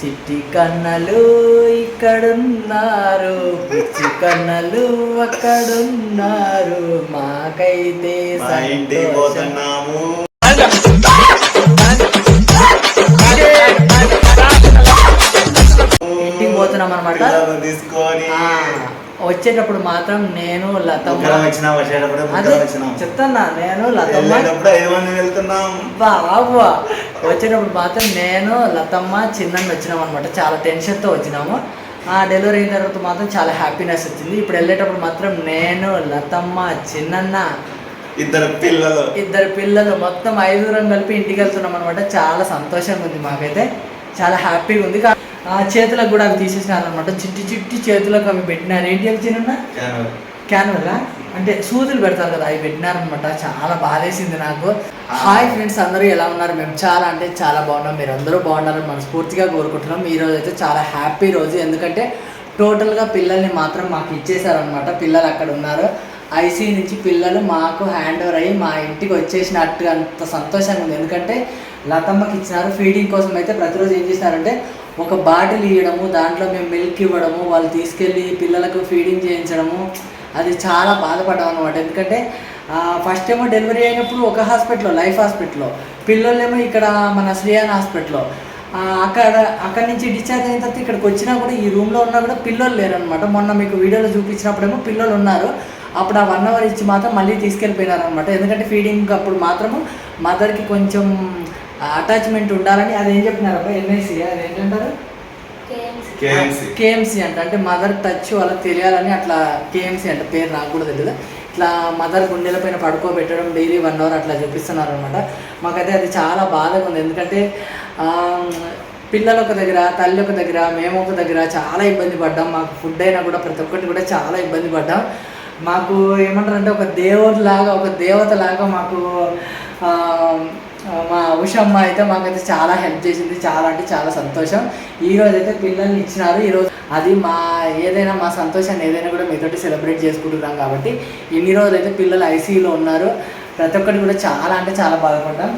చిట్టి కన్నలు ఇక్కడున్నారు. పిచ్చి కన్నలు అక్కడున్నారు. మాకైతే సంతోషం. పోతున్నాము. ఇంటికి పోతున్నాం అనమాట తీసుకొని వచ్చేటప్పుడు మాత్రం నేను లతమ్మ ముగ్గురం వచ్చినాం వచ్చేటప్పుడు అదే ముగ్గురం వచ్చినాం. చెప్తానా నేను లతమ్మ బాబు వచ్చేటప్పుడు మాత్రం నేను లతమ్మ చిన్నని వచ్చినాం అనమాట చాలా టెన్షన్తో వచ్చినాము. ఆ డెలివరీ అయిన తర్వాత మాత్రం చాలా హ్యాపీనెస్ వచ్చింది. ఇప్పుడు వెళ్ళేటప్పుడు మాత్రం నేను లతమ్మ చిన్నన్న ఇద్దరు పిల్లలు. ఇద్దరు పిల్లలు మొత్తం ఐదుగురం కలిపి ఇంటికి వెళ్తున్నాం అనమాట చాలా సంతోషంగా ఉంది మాకైతే. చాలా హ్యాపీగా ఉంది. చేతులకు కూడా అవి తీసేసినారు అనమాట చిట్టి చిట్టి చేతులకు అవి పెట్టినారు. ఏంటి అవి చిన్న క్యాన్వల్లా అంటే సూదులు పెడతారు కదా అవి పెట్టినారనమాట చాలా బాధేసింది నాకు. హాయ్ ఫ్రెండ్స్ అందరూ ఎలా ఉన్నారు? మేము చాలా అంటే చాలా బాగున్నాం. మీరు అందరూ బాగున్నారని మనస్ఫూర్తిగా కోరుకుంటున్నాం. ఈ రోజు అయితే చాలా హ్యాపీ రోజు. ఎందుకంటే టోటల్గా పిల్లల్ని మాత్రం మాకు ఇచ్చేసారనమాట పిల్లలు అక్కడ ఉన్నారు. ఐసీ నుంచి పిల్లలు మాకు హ్యాండ్ ఓవర్ అయ్యి మా ఇంటికి వచ్చేసినట్టు అంత సంతోషంగా ఉంది. ఎందుకంటే లతమ్మకి ఇచ్చినారు. ఫీడింగ్ కోసం అయితే ప్రతిరోజు ఏం చేసినారంటే ఒక బాటిల్ ఇవ్వడము దాంట్లో మేము మిల్క్ ఇవ్వడము వాళ్ళు తీసుకెళ్ళి పిల్లలకు ఫీడింగ్ చేయించడము. అది చాలా బాధపడ్డాం అనమాట ఎందుకంటే ఫస్ట్ ఏమో డెలివరీ అయినప్పుడు ఒక హాస్పిటల్లో లైఫ్ హాస్పిటల్లో. పిల్లలేమో ఇక్కడ మన శ్రీయాన్ హాస్పిటల్లో. అక్కడ అక్కడ అక్కడి నుంచి డిశ్చార్జ్ అయిన తర్వాత ఇక్కడికి వచ్చినా కూడా ఈ రూమ్లో ఉన్నా కూడా పిల్లలు లేరనమాట మొన్న మీకు వీడియోలో చూపించినప్పుడేమో పిల్లలు ఉన్నారు. అప్పుడు ఆ వన్ అవర్ ఇచ్చి మాత్రం మళ్ళీ తీసుకెళ్ళిపోయినారు అనమాట ఎందుకంటే ఫీడింగ్ అప్పుడు మాత్రము మదర్కి కొంచెం అటాచ్మెంట్ ఉండాలని అది ఏం చెప్పినారు అబ్బా ఎన్ఐసి అది ఏంటంటారు? కేఎంసి కేఎంసీ అంట. అంటే మదర్ టచ్ వాళ్ళకి తెలియాలని అట్లా కేఎంసీ అంట. పేరు నాకు కూడా తెలియదు ఇట్లా మదర్ గుండెల పైన పడుకోబెట్టడం డైలీ వన్ అవర్ అట్లా చూపిస్తున్నారు అనమాట మాకైతే అది చాలా బాధగా ఉంది. ఎందుకంటే పిల్లలు ఒక దగ్గర తల్లి ఒక దగ్గర మేము ఒక దగ్గర చాలా ఇబ్బంది పడ్డాం. మాకు ఫుడ్ అయినా కూడా ప్రతి ఒక్కటి కూడా చాలా ఇబ్బంది పడ్డాం. మాకు ఏమంటారంటే ఒక దేవుడు లాగా ఒక దేవత లాగా మాకు మా ఉషమ్మ అయితే మాకైతే చాలా హెల్ప్ చేసింది. చాలా అంటే చాలా సంతోషం. ఈ అయితే పిల్లల్ని ఇచ్చినారు. ఈరోజు అది మా ఏదైనా మా సంతోషాన్ని ఏదైనా కూడా మీతోటి సెలబ్రేట్ చేసుకుంటున్నాం కాబట్టి ఇన్ని రోజులు అయితే పిల్లలు ఐసీయూలో ఉన్నారు. ప్రతి ఒక్కటి కూడా చాలా అంటే చాలా బాధపడ్డాం.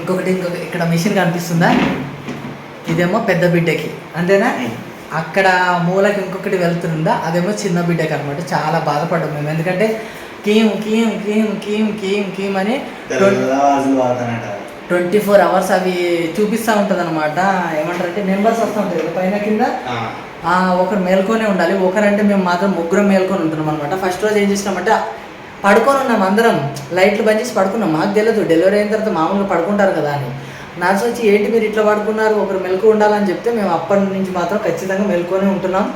ఇంకొకటి ఇంకొక ఇక్కడ మిషన్ కనిపిస్తుందా? ఇదేమో పెద్ద బిడ్డకి. అంతేనా? అక్కడ మూలకి ఇంకొకటి వెళ్తుందా? అదేమో చిన్న బిడ్డకి అనమాట చాలా బాధపడ్డాం మేము. ఎందుకంటే కీమ్ కీమ్ కీమ్ కీమ్ కీమ్ కీమ్ అని ట్వంటీ ఫోర్ అవర్స్ అవి చూపిస్తూ ఉంటుంది అనమాట ఏమంటారంటే నెంబర్స్ వస్తూ ఉంటాయి పైన కింద. ఒకరు మేల్కొనే ఉండాలి. ఒకరంటే మేము మాత్రం ముగ్గురం మేల్కొని ఉంటున్నాం అనమాట ఫస్ట్ రోజు ఏం చేసినామంటే పడుకొని ఉన్నాం అందరం. లైట్లు బంద్ చేసి పడుకున్నాం. మాకు తెలియదు డెలివరీ అయిన తర్వాత మామూలుగా పడుకుంటారు కదా అని. నర్స్ వచ్చి ఏంటి మీరు ఇట్లా పడుకున్నారు ఒకరు మెలకు ఉండాలని చెప్తే మేము అప్పటి నుంచి మాత్రం ఖచ్చితంగా మెలుకొని ఉంటున్నాం.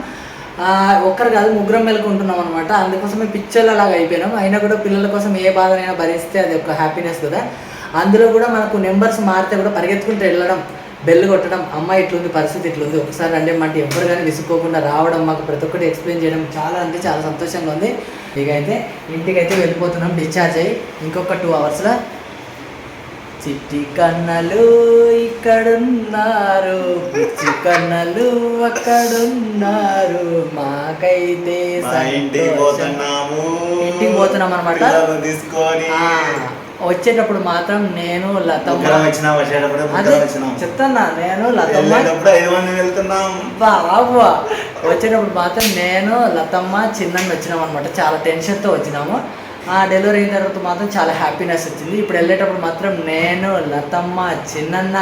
ఒక్కరు కాదు ముగ్గురం మెలకు ఉంటున్నాం అనమాట అందుకోసమే పిక్చర్లు అలాగా అయిపోయినాం. అయినా కూడా పిల్లల కోసం ఏ బాధనైనా భరిస్తే అది ఒక హ్యాపీనెస్ కదా. అందులో కూడా మనకు నెంబర్స్ మారితే కూడా పరిగెత్తుకుంటూ వెళ్ళడం బెల్ కొట్టడం అమ్మ ఇట్లుంది పరిస్థితి ఇట్లుంది ఒకసారి రండి అంటే ఎవ్వరు కానీ విసుక్కోకుండా రావడం మాకు ప్రతి ఒక్కటి ఎక్స్ప్లెయిన్ చేయడం చాలా అంటే చాలా సంతోషంగా ఉంది. ఇక అయితే ఇంటికి అయితే వెళ్ళిపోతున్నాం డిశ్చార్జ్ అయ్యి ఇంకొక టూ అవర్స్లో చిట్టి కన్నలు ఇక్కడున్నారు. పిచ్చి కన్నలు అక్కడున్నారు. మాకైతే ఇంటికి. పోతున్నాము. ఇంటికి పోతున్నాం తీసుకొని. ఆ, వచ్చేటప్పుడు మాత్రం నేను లతమ్మ. ముగ్గురం వచ్చినాం వచ్చేటప్పుడు అదే ముగ్గురం వచ్చినాం. చెప్తానా నేను లతమ్మ. బాబు వచ్చేటప్పుడు మాత్రం నేను లతమ్మ చిన్నని వచ్చినాం అనమాట చాలా టెన్షన్తో వచ్చినాము. ఆ డెలివరీ అయిన తర్వాత మాత్రం చాలా హ్యాపీనెస్ వచ్చింది. ఇప్పుడు వెళ్ళేటప్పుడు మాత్రం నేను లతమ్మ చిన్నన్న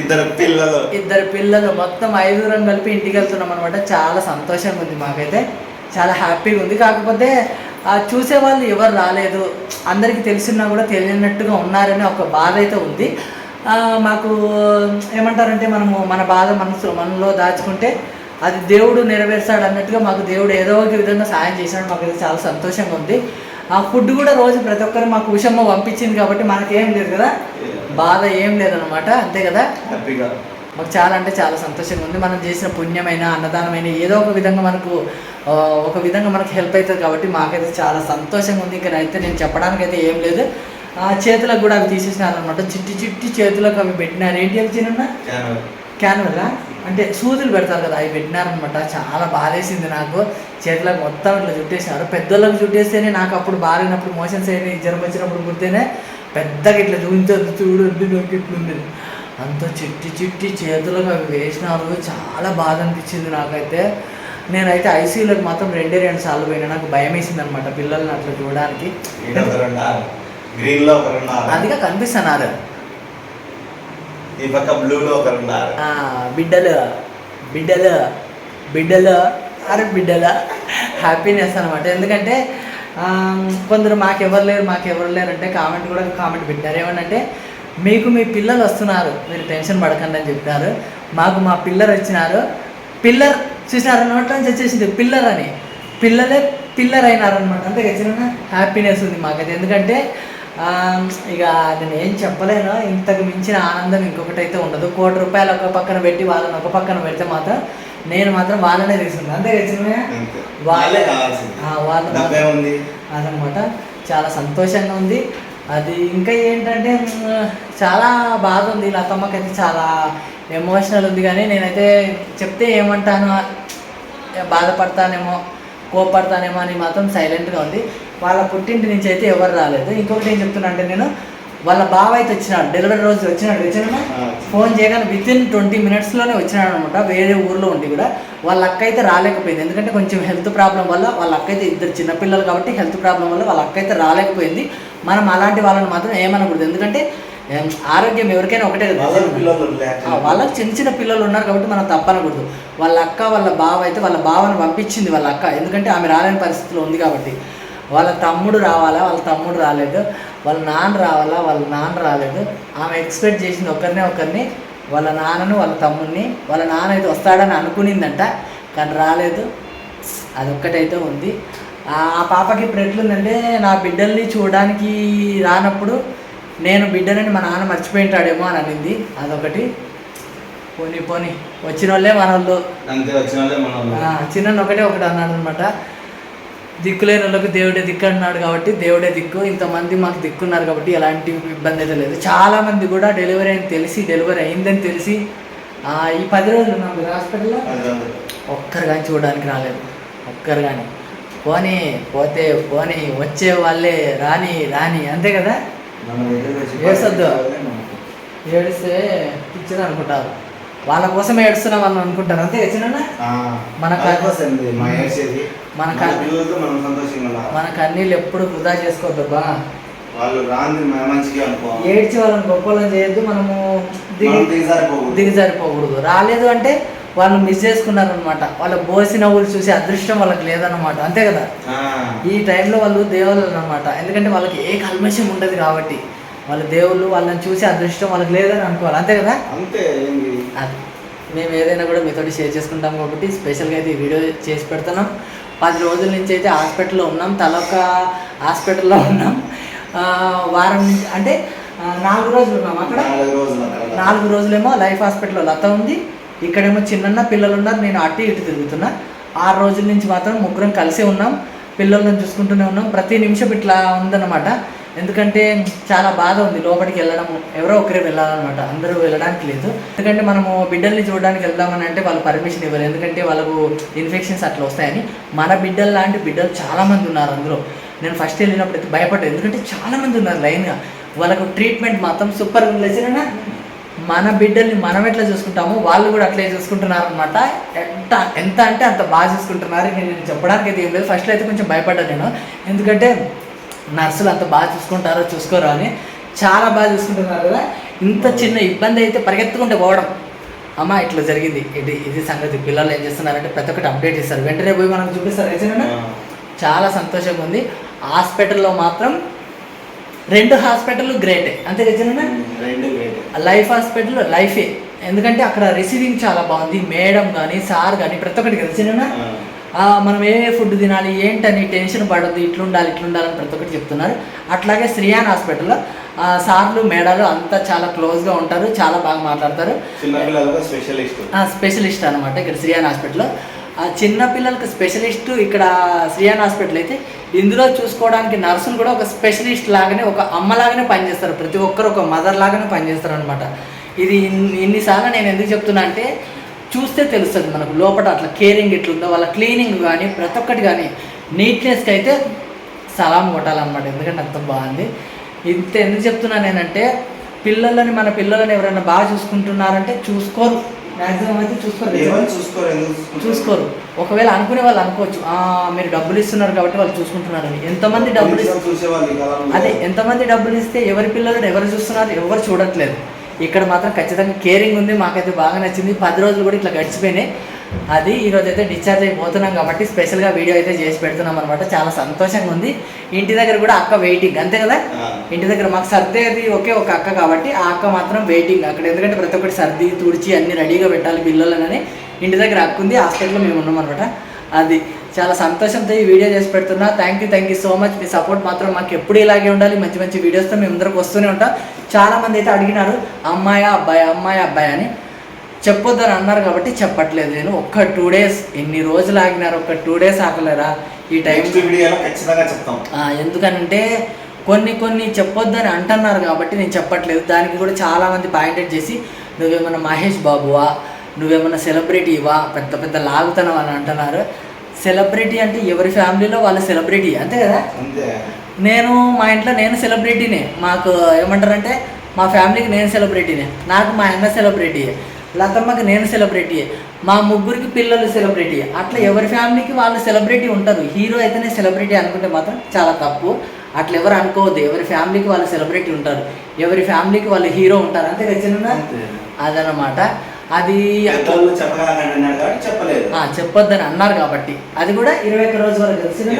ఇద్దరు పిల్లలు. ఇద్దరు పిల్లలు మొత్తం ఐదుగురం కలిపి ఇంటికి వెళ్తున్నాం అనమాట చాలా సంతోషంగా ఉంది మాకైతే. చాలా హ్యాపీగా ఉంది. కాకపోతే ఆ చూసే వాళ్ళు ఎవరు రాలేదు. అందరికీ తెలిసినా కూడా తెలియనట్టుగా ఉన్నారని ఒక బాధ అయితే ఉంది. మాకు ఏమంటారంటే మనము మన బాధ మనసు మనలో దాచుకుంటే అది దేవుడు నెరవేర్చాడు అన్నట్టుగా మాకు దేవుడు ఏదో ఒక విధంగా సాయం చేశాడు. మాకు చాలా సంతోషంగా ఉంది. ఆ ఫుడ్ కూడా రోజు ప్రతి ఒక్కరు మాకు ఉషమ్మ పంపించింది కాబట్టి మనకేం లేదు కదా? బాధ ఏం లేదనమాట అంతే కదా? హ్యాపీగా. మాకు చాలా అంటే చాలా సంతోషంగా ఉంది. మనం చేసిన పుణ్యమైన అన్నదానమైన ఏదో ఒక విధంగా మనకు ఒక విధంగా మనకు హెల్ప్ అవుతుంది కాబట్టి మాకైతే చాలా సంతోషంగా ఉంది. ఇంకా అయితే నేను చెప్పడానికి అయితే ఏం లేదు. ఆ చేతులకు కూడా అవి తీసేసినారు అనమాట చిట్టి చిట్టి చేతులకు అవి పెట్టినారు. ఏంటి అవి చిన్న క్యాన్వల్లా అంటే సూదులు పెడతారు కదా అవి పెట్టినారనమాట చాలా బాధేసింది నాకు. చేతులకు మొత్తం ఇట్లా చుట్టేసినారు. పెద్దోళ్ళకి చుట్టేస్తేనే నాకు అప్పుడు బాగాలేనప్పుడు మోషన్స్ అయినాయి జ్వరం వచ్చినప్పుడు కుడితేనే పెద్దగా ఇట్లా చూపించదు చూడండి నాకు ఇట్లుంది అంత చిట్టి చిట్టి చేతులకు అవి వేసినారు. చాలా బాధ అనిపించింది నాకైతే. నేనైతే ఐసీయూలోకి మాత్రం రెండే రెండు సార్లు పోయినా. నాకు భయం వేసింది అనమాట పిల్లల్ని అట్లా చూడడానికి. అదిగా కనిపిస్తున్నారు ఈ పక్క బ్లూలో ఒకరు ఉన్నారు. బిడ్డలు బిడ్డలు బిడ్డలు అరే బిడ్డల హ్యాపీనెస్ అనమాట ఎందుకంటే కొందరు మాకెవరు లేరు మాకెవరు లేరు అంటే కామెంట్ కూడా కామెంట్ పెట్టారు. ఏమనంటే మీకు మీ పిల్లలు వస్తున్నారు మీరు టెన్షన్ పడకండి అని చెప్పారు. మాకు మా పిల్లర్ వచ్చినారు పిల్లర్ చూసినారు అనమాట వచ్చేసింది పిల్లర్ అని పిల్లలే పిల్లర్ అయినారనమాట అంతే కదా హ్యాపీనెస్ ఉంది మాకైతే. ఎందుకంటే ఇక నేను ఏం చెప్పలేను. ఇంతకు మించిన ఆనందం ఇంకొకటి అయితే ఉండదు. కోటి రూపాయలు ఒక పక్కన పెట్టి వాళ్ళని ఒక పక్కన పెడితే మాత్రం నేను మాత్రం వాళ్ళనే తీసుకున్నాను అంతే? అంతే. వాళ్ళే వాళ్ళే అదనమాట. చాలా సంతోషంగా ఉంది. అది ఇంకా ఏంటంటే చాలా బాధ ఉంది. లతమ్మకైతే చాలా ఎమోషనల్ ఉంది. కానీ నేనైతే చెప్తే ఏమంటాను? బాధపడతానేమో కోపడతానేమో అని మాత్రం సైలెంట్గా ఉంది. వాళ్ళ పుట్టింటి నుంచి అయితే ఎవరు రాలేదు. ఇంకొకటి ఏం చెప్తున్నా అంటే నేను వాళ్ళ బావ అయితే వచ్చినాడు డెలివరీ రోజు వచ్చినాడు వచ్చినా ఫోన్ చేయగానే విత్ ఇన్ ట్వంటీ మినిట్స్లోనే వచ్చినాడు అనమాట వేరే ఊర్లో ఉండి కూడా వాళ్ళ అక్క అయితే రాలేకపోయింది. ఎందుకంటే కొంచెం హెల్త్ ప్రాబ్లం వల్ల వాళ్ళ అక్క అయితే ఇద్దరు చిన్నపిల్లలు కాబట్టి హెల్త్ ప్రాబ్లం వల్ల వాళ్ళ అక్క అయితే రాలేకపోయింది. మనం అలాంటి వాళ్ళని మాత్రం ఏమనకూడదు. ఎందుకంటే ఆరోగ్యం ఎవరికైనా ఒకటే వాళ్ళకి చిన్న చిన్న పిల్లలు ఉన్నారు కాబట్టి మనం తప్పనకూడదు. వాళ్ళ అక్క వాళ్ళ బావ అయితే వాళ్ళ బావని పంపించింది వాళ్ళ అక్క. ఎందుకంటే ఆమె రాలేని పరిస్థితిలో ఉంది కాబట్టి. వాళ్ళ తమ్ముడు రావాలా వాళ్ళ తమ్ముడు రాలేదు వాళ్ళ నాన్న రావాలా వాళ్ళ నాన్న రాలేదు. ఆమె ఎక్స్పెక్ట్ చేసింది ఒకరినే ఒకరిని వాళ్ళ నాన్నను వాళ్ళ తమ్ముడిని వాళ్ళ నాన్న అయితే వస్తాడని అనుకునిందంట కానీ రాలేదు. అదొక్కటైతే ఉంది. ఆ పాపకి ఇప్పుడు ఎట్లుందంటే నా బిడ్డల్ని చూడడానికి రానప్పుడు నేను బిడ్డనని మా నాన్న మర్చిపోయింటాడేమో అని అనింది. అదొకటి. పోనీ పోనీ వచ్చిన వాళ్ళే మన వాళ్ళు చిన్న ఒకటే ఒకటి అన్నాడు అనమాట దిక్కులేని వాళ్ళకి దేవుడే దిక్కు అన్నాడు కాబట్టి దేవుడే దిక్కు. ఇంతమంది మాకు దిక్కున్నారు కాబట్టి ఎలాంటి ఇబ్బంది అయితే లేదు. చాలా మంది కూడా డెలివరీ అని తెలిసి డెలివరీ అయిందని తెలిసి ఈ పది రోజులు కదా హాస్పిటల్లో. ఒక్కరు కానీ చూడడానికి రాలేదు. ఒక్కరు కానీ. పోనీ పోతే పోనీ వచ్చే వాళ్ళే రాని రాని అంతే కదా? ఏడ్చొద్దు. మనకు. ఏడిస్తే పిచ్చర్ అనుకుంటారు వాళ్ళ కోసమే ఏడుస్తున్నాం అని అనుకుంటారు. అంతే చిన్న మన వాళ్ళ కోసం ఏంది? మా ఏడ్చేది. మన మన కా- పిల్లలతో మనం సంతోషంగా ఉండాలి. మన కన్నీళ్ళు ఎప్పుడు వృధా వాళ్ళు రాంది మన మంచిగా అనుకో. ఏడ్చి వాళ్ళని గొప్పలను చేయొద్దు మనము దిగి మనం దిగజారిపోకూడదు. రాలేదు అంటే వాళ్ళు మిస్ చేసుకున్నారు అనమాట వాళ్ళ బోసిన ఊరు చూసే అదృష్టం వాళ్ళకి లేదన్నమాట. అంతే కదా? ఈ టైంలో వాళ్ళు దేవుళ్ళు అనమాట ఎందుకంటే వాళ్ళకి ఏ కల్మషం ఉండదు కాబట్టి. వాళ్ళ దేవుళ్ళు వాళ్ళని చూసే అదృష్టం వాళ్ళకి లేదని అనుకోవాలి. అంతే కదా? అంతే మేము ఏదైనా కూడా మీతోటి షేర్ చేసుకుంటాం కాబట్టి స్పెషల్గా అయితే ఈ వీడియో చేసి పెడుతున్నాం. పది రోజుల నుంచి అయితే హాస్పిటల్లో ఉన్నాం. తలొక హాస్పిటల్లో ఉన్నాం. వారం నుంచి అంటే నాలుగు రోజులు ఉన్నాం అక్కడ? నాలుగు రోజులు అక్కడ. నాలుగు రోజులేమో లైఫ్ హాస్పిటల్లో లత ఉంది. ఇక్కడేమో చిన్న పిల్లలు ఉన్నారు. నేను అటు ఇటు తిరుగుతున్నా. ఆరు రోజుల నుంచి మాత్రం ముగ్గురం కలిసి ఉన్నాం. పిల్లలను చూసుకుంటూనే ఉన్నాం. ప్రతి నిమిషం ఇట్లా ఉందన్నమాట. ఎందుకంటే చాలా బాధ ఉంది. లోపలికి వెళ్ళడం ఎవరో ఒకరే వెళ్ళాలన్నమాట. అందరూ వెళ్ళడానికి లేదు. ఎందుకంటే మనము బిడ్డల్ని చూడడానికి వెళ్దామని అంటే వాళ్ళు పర్మిషన్ ఇవ్వరు. ఎందుకంటే వాళ్ళకు ఇన్ఫెక్షన్స్ అట్లా వస్తాయని. మన బిడ్డలు లాంటి బిడ్డలు చాలామంది ఉన్నారు అందులో. నేను ఫస్ట్ వెళ్ళినప్పుడు అయితే భయపడ్డాను ఎందుకంటే చాలామంది ఉన్నారు లైన్గా. వాళ్ళకు ట్రీట్మెంట్ మాత్రం సూపర్ లేచినా మన బిడ్డల్ని మనం ఎట్లా చూసుకుంటామో వాళ్ళు కూడా అట్లే చూసుకుంటున్నారు అనమాట ఎంత ఎంత అంటే అంత బాగా చూసుకుంటున్నారు. నేను చెప్పడానికి అయితే ఏం లేదు. ఫస్ట్లో అయితే కొంచెం భయపడ్డాను నేను. ఎందుకంటే నర్సులు అంత బాగా చూసుకుంటారో చూసుకోరో అని చాలా బాగా చూసుకుంటున్నారు కదా. ఇంత చిన్న ఇబ్బంది అయితే పరిగెత్తుకుంటే పోవడం. అమ్మ ఇట్లా జరిగింది. ఇది ఇది సంగతి. పిల్లలు ఏం చేస్తున్నారంటే ప్రతి ఒక్కటి అప్డేట్ చేస్తారు వెంటనే పోయి మనకు చూపిస్తారు ఏజెనా ఆ, చాలా సంతోషంగా ఉంది. హాస్పిటల్లో మాత్రం రెండు హాస్పిటల్ గ్రేటే అంతే కదా రెండు గ్రేట్ లైఫ్ హాస్పిటల్ లైఫే. ఎందుకంటే అక్కడ రిసీవింగ్ చాలా బాగుంది. మేడం కానీ సార్ కానీ ప్రతి ఒక్కటి తెలిసిన మనం ఏ ఫుడ్ తినాలి ఏంటని టెన్షన్ పడద్దు ఇట్లుండాలి ఇట్లుండాలని ప్రతి ఒక్కటి చెప్తున్నారు. అట్లాగే శ్రీయాన్ హాస్పిటల్లో సార్లు మేడాలు అంతా చాలా క్లోజ్గా ఉంటారు చాలా బాగా మాట్లాడతారు. చిన్నపిల్లలకు స్పెషలిస్ట్ అనమాట ఇక్కడ శ్రీయాన్ హాస్పిటల్లో. ఆ చిన్న పిల్లలకి స్పెషలిస్ట్ ఇక్కడ శ్రీయాన్ హాస్పిటల్ అయితే ఇందులో చూసుకోవడానికి నర్సులు కూడా ఒక స్పెషలిస్ట్ లాగానే ఒక అమ్మలాగానే పనిచేస్తారు. ప్రతి ఒక్కరు ఒక మదర్ లాగానే పనిచేస్తారు అనమాట ఇది ఇన్ని- ఇన్నిసార్లు నేను ఎందుకు చెప్తున్నా అంటే చూస్తే తెలుస్తుంది మనకు. లోపల అట్లా కేరింగ్ ఎట్లుందో వాళ్ళ క్లీనింగ్ కానీ ప్రతి ఒక్కటి కానీ నీట్నెస్కి అయితే సలాం కొట్టాలన్నమాట. ఎందుకంటే అంత బాగుంది. ఇంత ఎందుకు చెప్తున్నా నేనంటే పిల్లలని మన పిల్లలని ఎవరైనా బాగా చూసుకుంటున్నారంటే చూసుకోరు. మ్యాక్సిమం అయితే చూసుకోరు. చూసుకోరు? ఒకవేళ అనుకునే వాళ్ళు అనుకోవచ్చు. "ఆ, మీరు డబ్బులు ఇస్తున్నారు కాబట్టి వాళ్ళు చూసుకుంటున్నారని. ఎంతమంది డబ్బులు. అదే ఎంతమంది డబ్బులు ఇస్తే ఎవరి పిల్లలను ఎవరు చూస్తున్నారు? ఎవరు చూడట్లేదు. ఇక్కడ మాత్రం ఖచ్చితంగా కేరింగ్ ఉంది మాకైతే బాగా నచ్చింది. పది రోజులు కూడా ఇట్లా గడిచిపోయినాయి. అది ఈరోజు అయితే డిశ్చార్జ్ అయిపోతున్నాం కాబట్టి స్పెషల్గా వీడియో అయితే చేసి పెడుతున్నాం అనమాట చాలా సంతోషంగా ఉంది. ఇంటి దగ్గర కూడా అక్క వెయిటింగ్ అంతే కదా. ఇంటి దగ్గర మాకు సర్ది అది ఒకే ఒక అక్క కాబట్టి ఆ అక్క మాత్రం వెయిటింగ్ అక్కడ. ఎందుకంటే ప్రతి ఒక్కటి సర్ది తుడిచి అన్ని రెడీగా పెట్టాలి పిల్లలని ఇంటి దగ్గర అక్క ఉంది హాస్పిటల్లో మేము ఉన్నాం అనమాట అది చాలా సంతోషంతో ఈ వీడియో చేసి పెడుతున్నా. Thank you thank you so much me support మాత్రం మాకు ఎప్పుడు ఇలాగే ఉండాలి. మంచి మంచి వీడియోస్తో మేము అందరికి వస్తూనే ఉంటాం. చాలా మంది అయితే అడిగినారు అమ్మాయా అబ్బాయి అమ్మాయి అబ్బాయి అని. చెప్పొద్దని అన్నారు కాబట్టి చెప్పట్లేదు. నేను ఒక్క టూ డేస్ ఎన్ని రోజులు ఆగినారు ఒక్క టూ డేస్ ఆగలేరా? ఈ టైం వీడియోలో ఖచ్చితంగా చెప్తాం. ఆ, ఎందుకనంటే కొన్ని కొన్ని చెప్పొద్దని అంటున్నారు కాబట్టి నేను చెప్పట్లేదు. దానికి కూడా చాలామంది పాయింటెడ్ చేసి నువ్వేమన్నా మహేష్ బాబువా? నువ్వేమన్నా సెలబ్రిటీవా పెద్ద పెద్ద లాగుతనం అని అంటున్నారు. సెలబ్రిటీ అంటే ఎవరి ఫ్యామిలీలో వాళ్ళ సెలబ్రిటీ అంతే కదా? నేను మా ఇంట్లో నేను సెలబ్రిటీనే. మాకు ఏమంటారంటే మా ఫ్యామిలీకి నేను సెలబ్రిటీనే. నాకు మా అన్న సెలబ్రిటీ లతమ్మకి నేను సెలబ్రిటీ మా ముగ్గురికి పిల్లలు సెలబ్రిటీ. అట్లా ఎవరి ఫ్యామిలీకి వాళ్ళు సెలబ్రిటీ ఉంటారు. హీరో అయితేనే సెలబ్రిటీ అనుకుంటే మాత్రం చాలా తప్పు. అట్లా ఎవరు అనుకోవద్దు. ఎవరి ఫ్యామిలీకి వాళ్ళు సెలబ్రిటీ ఉంటారు. ఎవరి ఫ్యామిలీకి వాళ్ళు హీరో ఉంటారు. అంతే కదా. అదనమాట అది చెప్పలేదు. చెప్పొద్దని అన్నారు కాబట్టి. అది కూడా ఇరవై ఒక్క రోజు వరకు తెలిసిన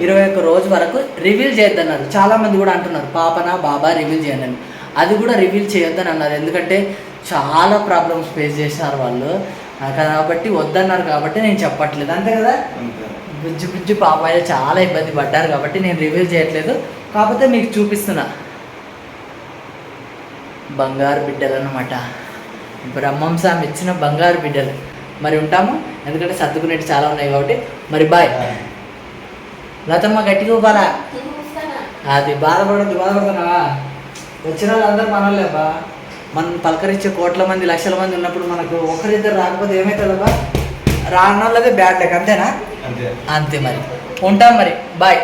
ఇరవై ఒక్క రోజు వరకు రివీల్ చేయొద్దన్నారు. చాలా మంది కూడా అంటున్నారు పాపనా బాబా రివీల్ చేయండి అని. అది కూడా రివీల్ చేయొద్దని అన్నారు. ఎందుకంటే చాలా ప్రాబ్లమ్స్ ఫేస్ చేసినారు వాళ్ళు. కాబట్టి వద్దన్నారు కాబట్టి నేను చెప్పట్లేదు. అంతే కదా. బుజ్జి బుజ్జి పాపాయ చాలా ఇబ్బంది పడ్డారు కాబట్టి నేను రివీల్ చేయట్లేదు. కాకపోతే మీకు చూపిస్తున్నా. బంగారు బిడ్డలు అనమాట బ్రహ్మం సామి ఇచ్చిన బంగారు బిడ్డలు. మరి ఉంటాము? ఎందుకంటే సర్దుకునేవి చాలా ఉన్నాయి కాబట్టి. మరి బాయ్. లతమ్మ గట్టిగా ఇవ్వాలా అది బాధపడద్దు బాధపడుతున్నావా వచ్చిన వాళ్ళందరూ మనలేబా మనం పలకరించే కోట్ల మంది లక్షల మంది ఉన్నప్పుడు మనకు ఒకరిద్దరు రాకపోతే ఏమవుతుందబ్బా రానోళ్ళదే బ్యాడ్ లెక్క అంతేనా? అంతే. అంతే మరి. ఉంటాం మరి. బాయ్.